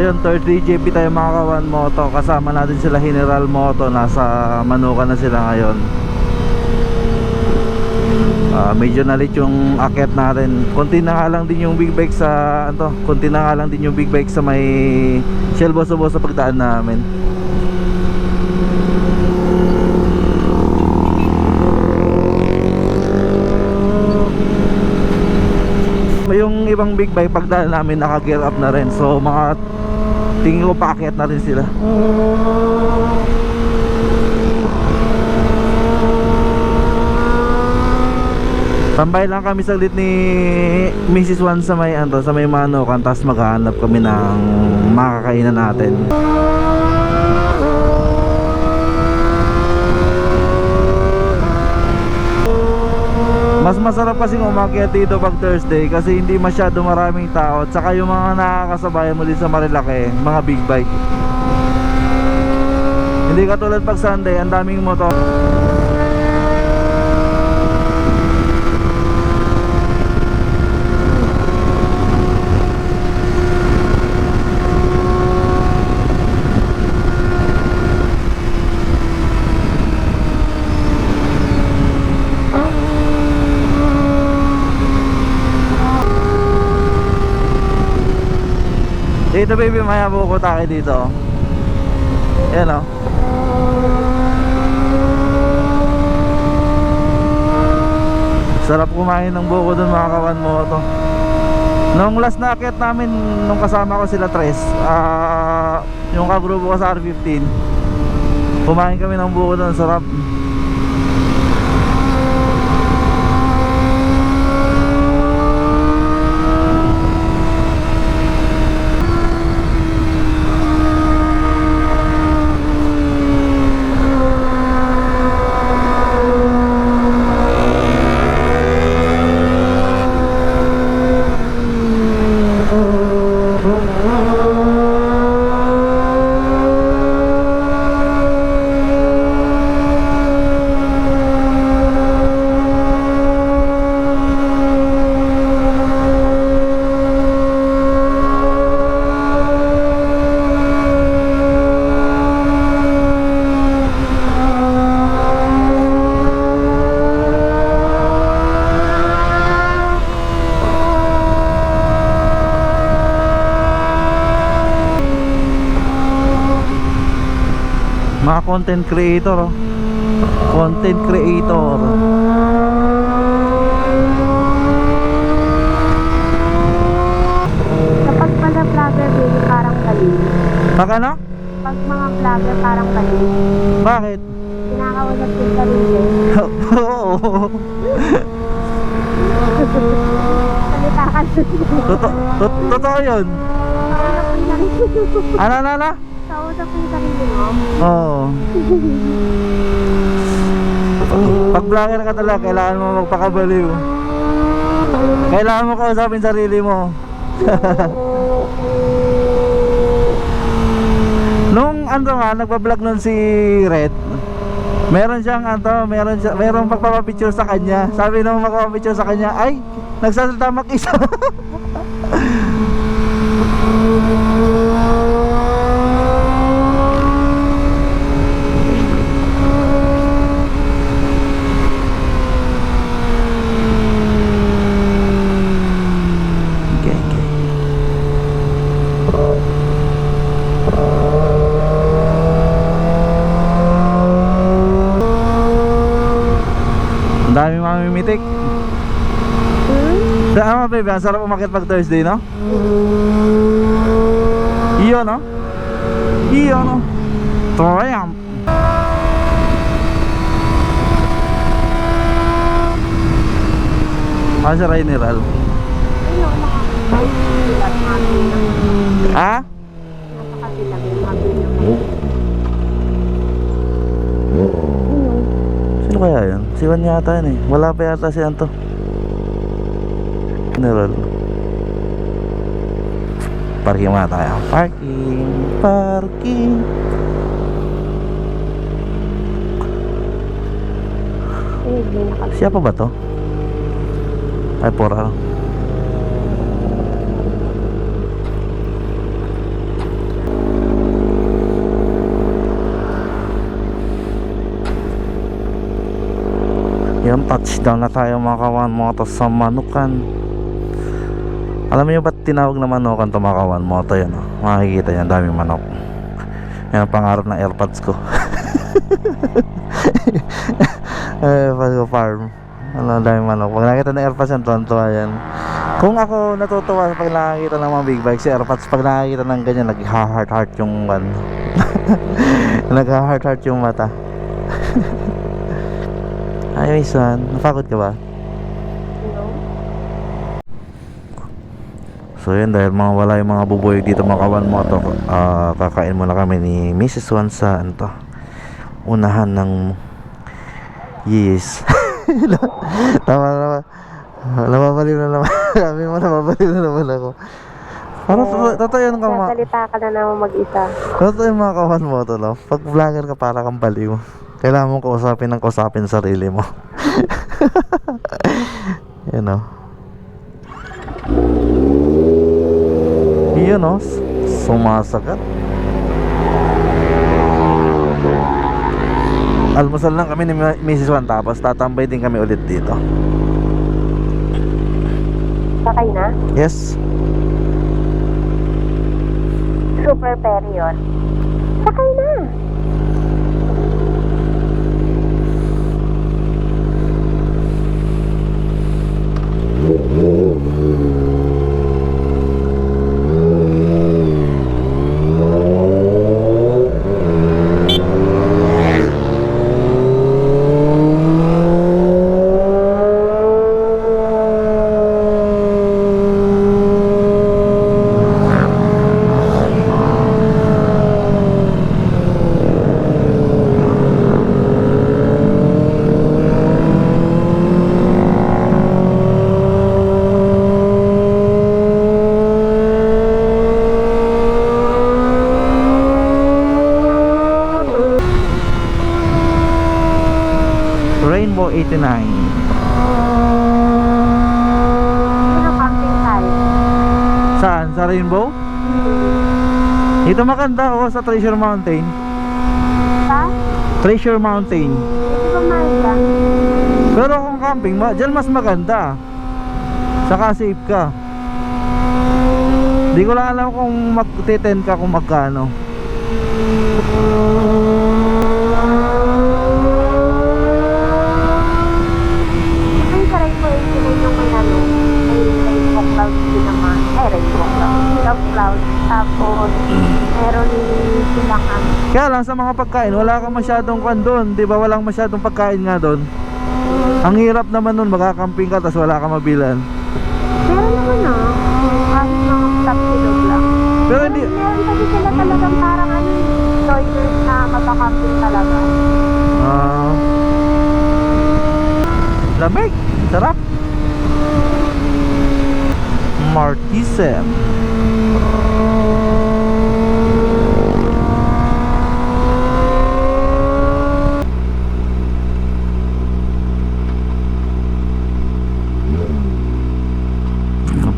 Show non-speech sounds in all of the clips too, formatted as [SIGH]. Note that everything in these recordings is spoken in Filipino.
Ayun, third DJP tayo mga kawan moto. Kasama natin sila General Moto. Nasa Manuka na sila ngayon. Ah, medyo nalit yung akyat natin. Konti na nga lang din yung big bike sa ano, konti na nga lang din yung big bike sa may Shell Boso sa pagdaan namin. Yung ibang big bike pagdaan namin naka-gear up na rin. So mga tingin ko paakyat na rin sila. Tambay lang kami saglit ni Mrs. Juan sa may ano, sa may Manokan tapos maghahanap kami ng makakainan natin. Masarap kasi umakyat dito pag Thursday kasi hindi masyado maraming tao at saka yung mga nakakasabayan mo din sa Marilaki, mga big bike. Hindi katulad pag Sunday, ang daming motor. Dito baby, maya buko tayo dito. Yan o. Sarap kumain ng buko dun mga kawan mo to. Nung last na akyat namin, nung kasama ko sila Tres, ah yung kagrupo ko sa R15, kumain kami ng buko dun, sarap. Content creator oh. Content creator Kapag pala vlogger, baby, parang galing. Pag ano? Pag mga vlogger, parang galing. Bakit? Kinakausap yung sarili. [LAUGHS] Oo Salita ka Toto- tot- Totoo yun yung sarili. Ano ano ano? Kausap yung sarili mo. Oo [LAUGHS] Pag vlogger ka talaga Kailangan mo magpakabaliw Kailangan mo kausapin sarili mo [LAUGHS] Nung ano nga Nagpa-vlog nun si Red Meron siyang ano, meron siya, meron magpapapicture sa kanya. Sabi nung magpapapicture sa kanya, ay, nagsasalita mag-isa. [LAUGHS] Okay, okay. Ang mamimitik. Hmm? Tama baby, ang sarap umakit pag Thursday, no? Iyo, no? Iyo, no? Triumph. Ah, si Raineral. Ha? Sino kaya yan? Si Juan yata yan eh. Wala pa yata si Anto. Raineral. Parking muna tayo. Parking. Parking. Siya pa ba to? Ay, pura. Yung touchdown na tayo mga kawan moto sa Manukan. Alam niyo ba't tinawag na Manukan to mga kawan moto yan? Oh. Makikita yan, daming manok. Yan ang pangarap ng airpods ko. [LAUGHS] airpods ko farm. Ano, daming manok. Pag nakita ng airpods yan, tuwan-tuwa yan. Kung ako natutuwa pag nakakita ng mga big bike, si airpods pag nakakita ng ganyan, nag-heart-heart yung ano. [LAUGHS] nag-heart-heart yung mata. [LAUGHS] Ay, son. Napagod ka ba? No? So yun, dahil mga wala yung mga buboy dito mga kawan mo to, ah, kakain muna kami ni Mrs. Juan sa ano to, unahan ng yes. [LAUGHS] tama na Namabaliw na naman. [LAUGHS] Sabi mo, namabaliw na naman ako. Totoo- totoo yun ka ma. Sasalita ka na naman mag-isa. Totoo yung mga kawan mo to, no? Pag vlogger ka, para kang baliw. Kailangan mong kausapin ng kausapin sarili mo. Yan [LAUGHS] o. Yun s- Sumasagat. Almusal lang kami ni Mrs. Juan tapos tatambay din kami ulit dito. Sakay na? Yes. Super period. Sakay na! Rainbow 89. Ano camping tayo? Saan? Sa Rainbow? Ito maganda oh, sa Treasure Mountain. Sa? Treasure Mountain. Hindi mahal Pero kung camping, ma dyan mas maganda. Saka safe ka. Di ko lang alam kung mag-10 ka kung magkano. Ay, sa Rainbow 89 yung may ano, may rainbow cloud din naman. Ay, rainbow cloud. Love cloud. Tapos, meron silang ano. Kaya lang sa mga pagkain, wala kang masyadong kwan doon. Di ba walang masyadong pagkain nga doon? Ang hirap naman nun, magkakamping ka tapos wala kang mabilan. Meron naman ah. Kahit mga top silog lang. Pero hindi, Meron kasi sila talagang parang ano, choices na mapakamping talaga. ah lamig, sarap. Martisen.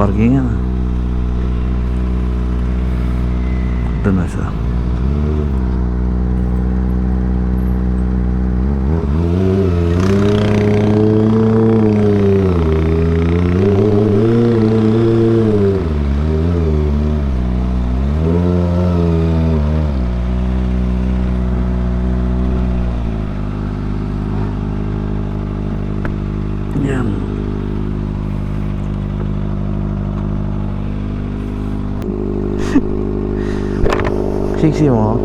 Ang parkingan ah. Ito na siya. Yan. Sexy mo.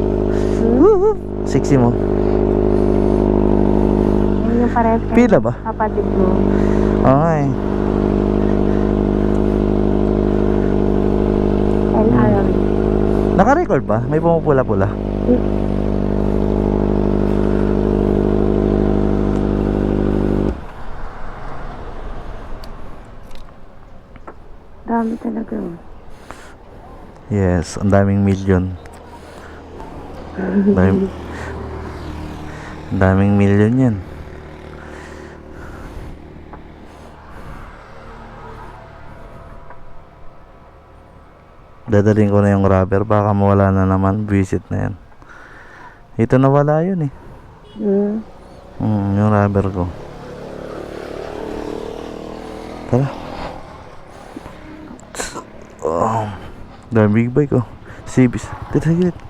Woohoo! Sexy mo. Yung pares kay Pila ba? kapatid mo. Okay. LRM. Naka-record ba? May pumupula-pula. Dami talaga. oh. Yes, ang daming million. Daming, daming million yan. Dadaling ko na yung rubber, baka mawala na naman, visit na yan. Ito nawala yun eh. Hmm. Mm, yung rubber ko. Tara. Oh, dami big bike oh. Sibis. Dito, dito.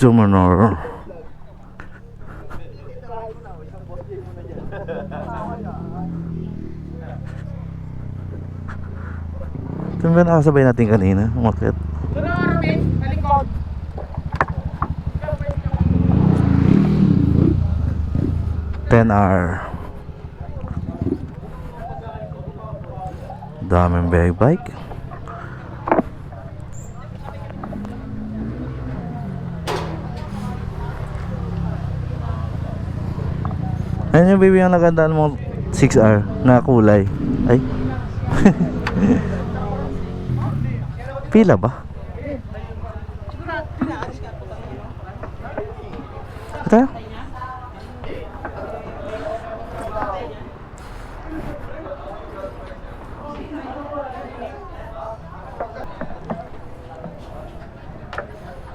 Summoner. Ito ba nakasabay natin kanina? Umakit. 10R Daming big bike Ayun yung baby yung nagandaan mo 6R na kulay Ay [LAUGHS] Pila ba? Ito?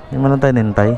Hindi mo lang tayo nintay.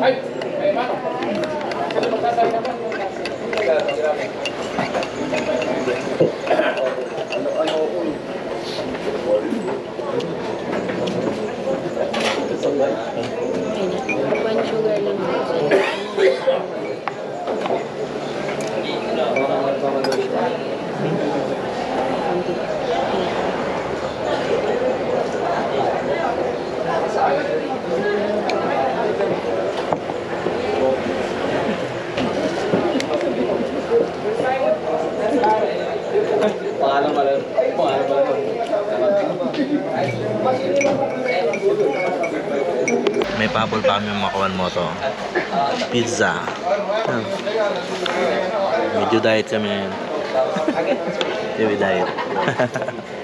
Ay, ay, mano. Kasi magsasabi na ba? One May pabol pa kami makawan mo to. Pizza. Medyo diet kami ngayon. [LAUGHS] Heavy diet. [LAUGHS]